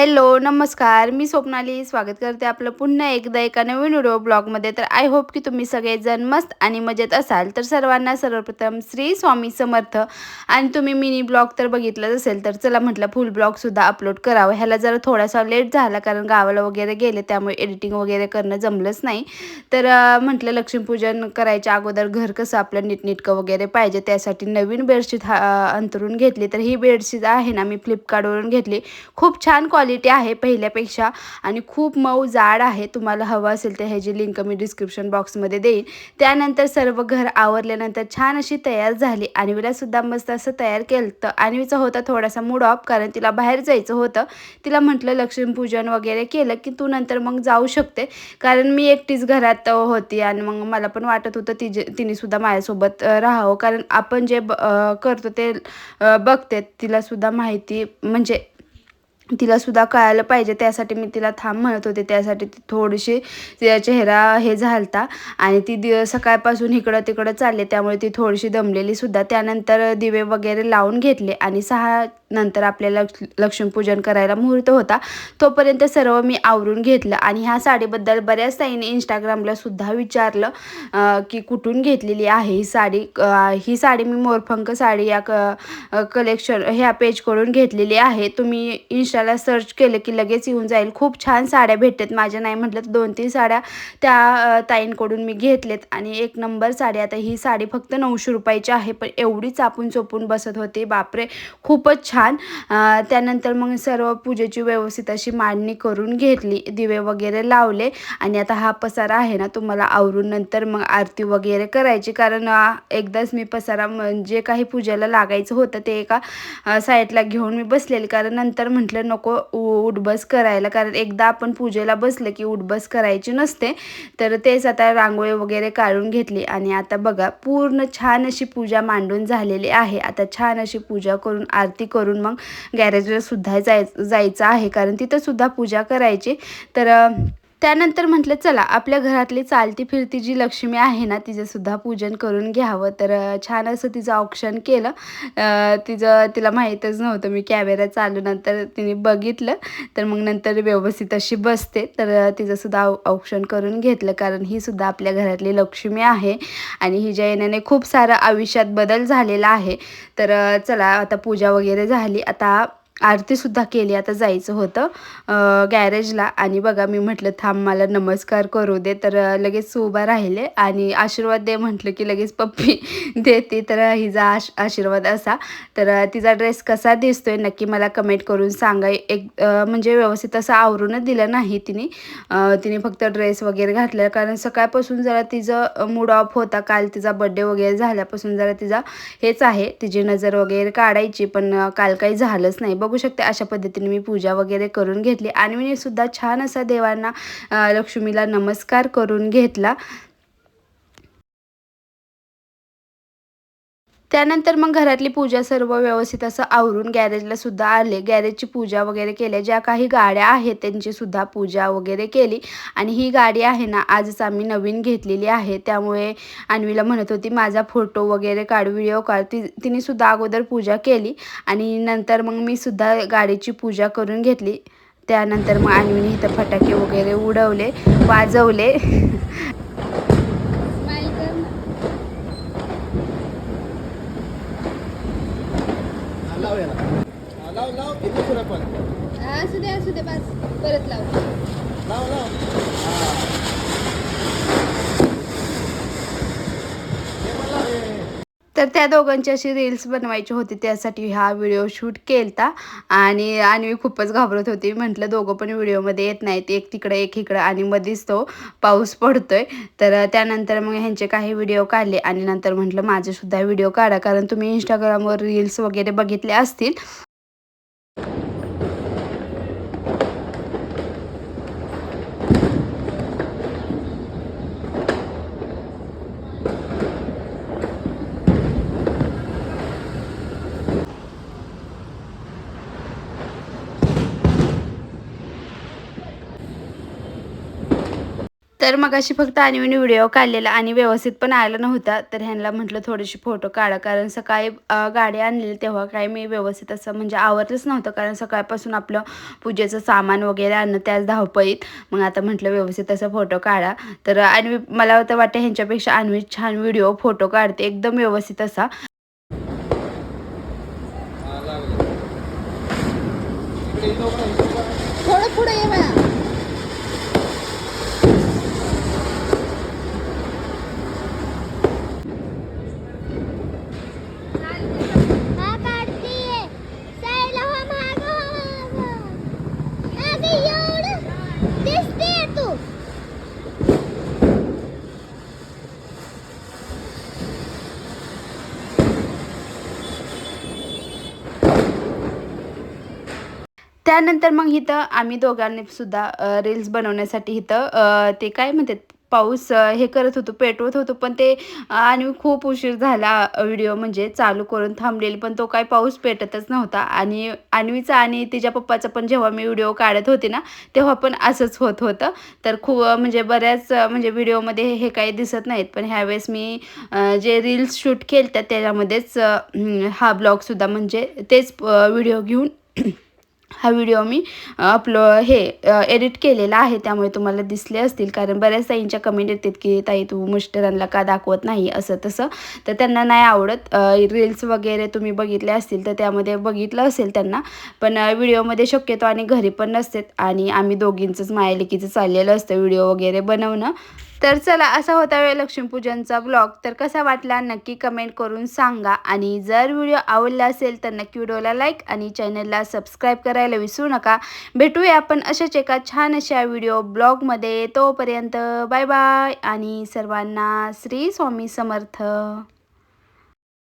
Hello नमस्कार. मी स्वप्नाली. स्वागत करते आपलं पुन्हा एकदा एका नवीन व्हिडिओ ब्लॉगमध्ये. तर आय होप की तुम्ही सगळेजण मस्त आणि मजेत असाल. तर सर्वांना सर्वप्रथम श्री स्वामी समर्थ. आणि तुम्ही मिनी ब्लॉग तर बघितलंच असेल तर चला म्हटलं फुल ब्लॉगसुद्धा अपलोड करावं. ह्याला जरा थोडासा लेट झाला कारण गावाला वगैरे गेले त्यामुळे एडिटिंग वगैरे करणं जमलंच नाही. तर म्हटलं लक्ष्मीपूजन करायच्या अगोदर घर कसं आपलं नीटनीटकं वगैरे पाहिजे त्यासाठी नवीन बेडशीट हा अंतरून घेतली. तर ही बेडशीट आहे ना मी फ्लिपकार्टवरून घेतली. खूप छान क्वालिटी क्वालिटी आहे पहिल्यापेक्षा. आणि खूप मऊ जाड आहे. तुम्हाला हवं असेल तर ह्याची लिंक मी डिस्क्रिप्शन बॉक्समध्ये देईन त्यानंतर सर्व घर आवरल्यानंतर छान अशी तयार झाली. आणि सुद्धा मस्त असं तयार केलं तर आणवीचा होता थोडासा मूड ऑफ कारण तिला बाहेर जायचं होतं. तिला म्हटलं लक्ष्मीपूजन वगैरे केलं की तू नंतर मग जाऊ शकते. कारण मी एकटीच घरात होती आणि मग मला पण वाटत होतं तिचे तिने सुद्धा माझ्यासोबत राहावं. कारण आपण जे ब- करतो ते बघते. तिला सुद्धा माहिती म्हणजे तिलासुद्धा कळायला पाहिजे. त्यासाठी मी तिला थांब म्हणत होते. त्यासाठी ती थोडीशी तिचा चेहरा हे झालता आणि ती दि सकाळपासून इकडं तिकडं चालले. त्यामुळे ती थोडीशी दमलेली सुद्धा. त्यानंतर दिवे वगैरे लावून घेतले आणि सहा नंतर आपल्याला लक्ष लक्ष्मीपूजन करायला मुहूर्त होता. तोपर्यंत सर्व मी आवरून घेतलं आणि ह्या साडीबद्दल बऱ्याच ताईने इंस्टाग्रामला सुद्धा विचारलं की कुठून घेतलेली आहे ही साडी? ही साडी मी मोरफंक साडी या क कलेक्शन ह्या पेजकडून घेतलेली आहे. तुम्ही इन्स्टाला सर्च केलं की लगेच येऊन जाईल. खूप छान साड्या भेटतात. माझ्या नाही म्हटलं तर दोन तीन साड्या त्या ताईंकडून मी घेतलेत. आणि एक नंबर साडी आता ही साडी फक्त नऊशे रुपयाची आहे. पण एवढी चापून चोपून बसत होती. बापरे! खूपच छान. त्यानंतर मग सर्व पूजेची व्यवस्थित अशी मांडणी करून घेतली. दिवे वगैरे लावले. आणि आता हा पसारा आहे ना तुम्हाला आवरून नंतर मग आरती वगैरे करायची. कारण एकदाच मी पसारा म्हणजे जे काही पूजेला लागायचं होतं ते एका साईडला घेऊन मी बसलेली. कारण नंतर म्हटलं नको उ- उठबस करायला. कारण एकदा आपण पूजेला बसलं की उठबस करायची नसते. तर तेच आता रांगोळी वगैरे काढून घेतली. आणि आता बघा पूर्ण छान अशी पूजा मांडून झालेली आहे. आता छान अशी पूजा करून आरती करून मग गॅरेजला सुद्धा जाय जायचं आहे. कारण तिथं सुद्धा पूजा करायची. तर त्यानंतर म्हटलं चला आपल्या घरातली चालती फिरती जी लक्ष्मी आहे ना तिचंसुद्धा पूजन करून घ्यावं. तर छान असं तिचं औक्षण केलं. तिचं तिला माहीतच नव्हतं मी कॅमेरा चालू नंतर तिने बघितलं. तर मग नंतर व्यवस्थित अशी बसते. तर तिचंसुद्धा औ- औक्षण करून घेतलं कारण ही सुद्धा आपल्या घरातली लक्ष्मी आहे. आणि हिच्या येण्याने खूप सारं आयुष्यात बदल झालेला आहे. तर चला आता पूजा वगैरे झाली. आता आरतीसुद्धा केली आता जायचं होतं. गॅरेजला आणि बघा मी म्हटलं थांब मला नमस्कार करू दे. तर लगेच उभा राहिले आणि आशीर्वाद दे म्हटलं की लगेच पप्पी देते. तर हिचा आश आशीर्वाद असा. तर तिचा ड्रेस कसा दिसतोय नक्की मला कमेंट करून सांगा. एक म्हणजे व्यवस्थित असं आवरूनच दिलं नाही तिने. तिने फक्त ड्रेस वगैरे घातला. कारण सकाळपासून जरा तिचं मूड ऑफ होता. काल तिचा बड्डे वगैरे झाल्यापासून जरा तिचा हेच आहे. तिची नजर वगैरे काढायची पण काल काही झालंच नाही. बघ शकते अशा पद्धतीने मी पूजा वगैरे करून घेतली. आणि मी सुद्धा छान असा देवांना लक्ष्मीला नमस्कार करून घेतला. त्यानंतर मग घरातली पूजा सर्व व्यवस्थित असं आवरून गॅरेजला सुद्धा आले. गॅरेजची पूजा वगैरे केल्या ज्या काही गाड्या आहेत त्यांची सुद्धा पूजा वगैरे केली. आणि ही गाडी आहे ना आजच आम्ही नवीन घेतलेली आहे. त्यामुळे अन्वीला म्हणत होती माझा फोटो वगैरे काढ व्हिडिओ काढ. ती तिने सुद्धा अगोदर पूजा केली. आणि नंतर मग मी सुद्धा गाडीची पूजा करून घेतली. त्यानंतर मग अन्वीने इथं फटाके वगैरे उडवले वाजवले. लाव याला. हा, लाव लाव किती सुरा पण असू दे असू दे बस परत लाव. लाव लाव. हा. हे पण लाव, हे, हे. तर त्या दोघांची अशी रील्स बनवायची होती. त्यासाठी हा व्हिडिओ शूट केलता. आणि आणि मी खूपच घाबरत होती. म्हटलं दोघं पण व्हिडिओमध्ये येत नाहीत. एक तिकडं एक इकडं. आणि मध्येच तो पाऊस पडतोय. तर त्यानंतर मग ह्यांचे काही व्हिडिओ काढले. आणि नंतर म्हटलं माझेसुद्धा व्हिडिओ काढा. कारण तुम्ही इंस्टाग्रामवर रील्स वगैरे बघितले असतील तर मग अशी फक्त आणि व्हिडिओ काढलेला आणि व्यवस्थित पण आला नव्हता. तर ह्यांना म्हटलं थोडेसे फोटो काढा. कारण सकाळी गाडी आणलेली तेव्हा काय मी व्यवस्थित असं म्हणजे आवरलंच नव्हतं. कारण सकाळपासून आपलं पूजेचं सामान वगैरे आणणं त्याच धावपळीत. मग आता म्हटलं व्यवस्थित असं फोटो काढा. तर आणि मला तर वाटतं ह्यांच्यापेक्षा आणवी छान व्हिडिओ फोटो काढते. एकदम व्यवस्थित असा. थोडं पुढे ये मला हा काढतीये साईला हो माग हो माग अगं एवढं दिसते तू त्यानंतर मग इथं आम्ही दोघांनी सुद्धा रील्स बनवण्यासाठी इथं ते काय म्हणतात पाऊस हे करत होतो पेटवत होतो पण ते आणि खूप उशीर झाला व्हिडिओ म्हणजे चालू करून थांबलेली पण तो काय पाऊस पेटतच नव्हता. आणि आणवीचा आणि तिच्या पप्पाचा पण जेव्हा मी व्हिडिओ काढत होते ना तेव्हा पण असंच होत होतं. तर खूप म्हणजे बऱ्याच म्हणजे व्हिडिओमध्ये हे काही दिसत नाहीत. पण ह्यावेळेस मी जे रील्स शूट केलं त्याच्यामध्येच हा ब्लॉगसुद्धा म्हणजे तेच व्हिडिओ घेऊन हा व्हिडिओ मी अपलो हे एडिट केलेला आहे. त्यामुळे तुम्हाला दिसले असतील. कारण बऱ्याच ताईंच्या कमेंट येतात की ताई तू मिस्टरांना का दाखवत नाही? असं तसं. तर त्यांना नाही आवडत. रील्स वगैरे तुम्ही बघितले असतील तर त्यामध्ये बघितलं असेल त्यांना. पण व्हिडिओमध्ये शक्यतो आणि घरी पण नसतात. आणि आम्ही दोघींचंच मायालिकीचं चाललेलं असतं व्हिडिओ वगैरे बनवणं. तर चला असा होता वेळ लक्ष्मीपूजनचा ब्लॉग तर कसा वाटला नक्की कमेंट करून सांगा. आणि जर व्हिडिओ आवडला असेल तर नक्की व्हिडिओला लाईक आणि चॅनलला सबस्क्राईब करायला विसरू नका. भेटूया आपण अशाच एका छान अशा व्हिडिओ ब्लॉगमध्ये तोपर्यंत बाय बाय आणि सर्वांना श्री स्वामी समर्थ.